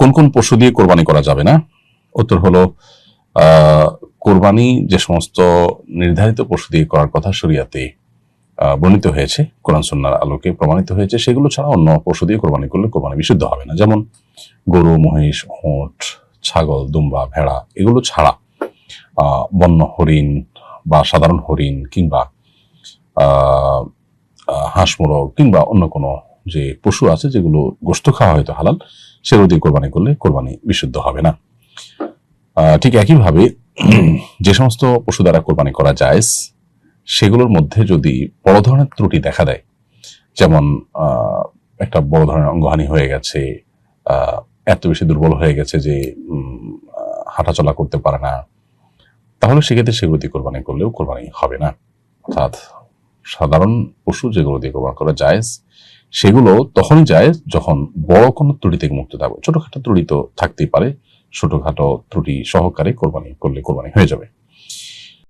কোন কোন পশু দিয়ে কোরবানি করা যাবে না? উত্তর হলো কোরবানি যে সমস্ত নির্ধারিত পশু দিয়ে করার কথা শরিয়াতে বর্ণিত হয়েছে, কোরআন সন্ন্যার আলোকে প্রমাণিত হয়েছে, সেগুলো ছাড়া অন্য পশু দিয়ে কোরবানি করলে কোরবানি বিশুদ্ধ হবে না। যেমন গরু, মহিষ, ওঁট, ছাগল, দুম্বা, ভেড়া, এগুলো ছাড়া বন্য হরিণ বা সাধারণ হরিণ কিংবা হাঁস, মোরগ কিংবা অন্য কোনো যে পশু আছে যেগুলো গোস্ত খাওয়া হয়তো হালাল, সেগুলো দিয়ে কোরবানি করলে কোরবানি বিশুদ্ধ হবে না। ঠিক একইভাবে যে সমস্ত পশু দ্বারা কোরবানি করা যায়, সেগুলোর মধ্যে যদি বড় ধরনের ত্রুটি দেখা দেয়, যেমন একটা বড় ধরনের অঙ্গহানি হয়ে গেছে এত বেশি দুর্বল হয়ে গেছে যে হাঁটাচলা করতে পারে না, তাহলে সেক্ষেত্রে সেগুলো দিয়ে কোরবানি করলেও কোরবানি হবে না। অর্থাৎ সাধারণ পশু যেগুলো দিয়ে কোরবানি করা যায় সেগুলো তখনই যায় যখন বড় কোনো ত্রুটি থেকে মুক্ত থাকবে। ছোটখাটো ত্রুটি তো থাকতেই পারে, ছোটখাটো ত্রুটি সহকারে কোরবানি করলে কোরবানি হয়ে যাবে।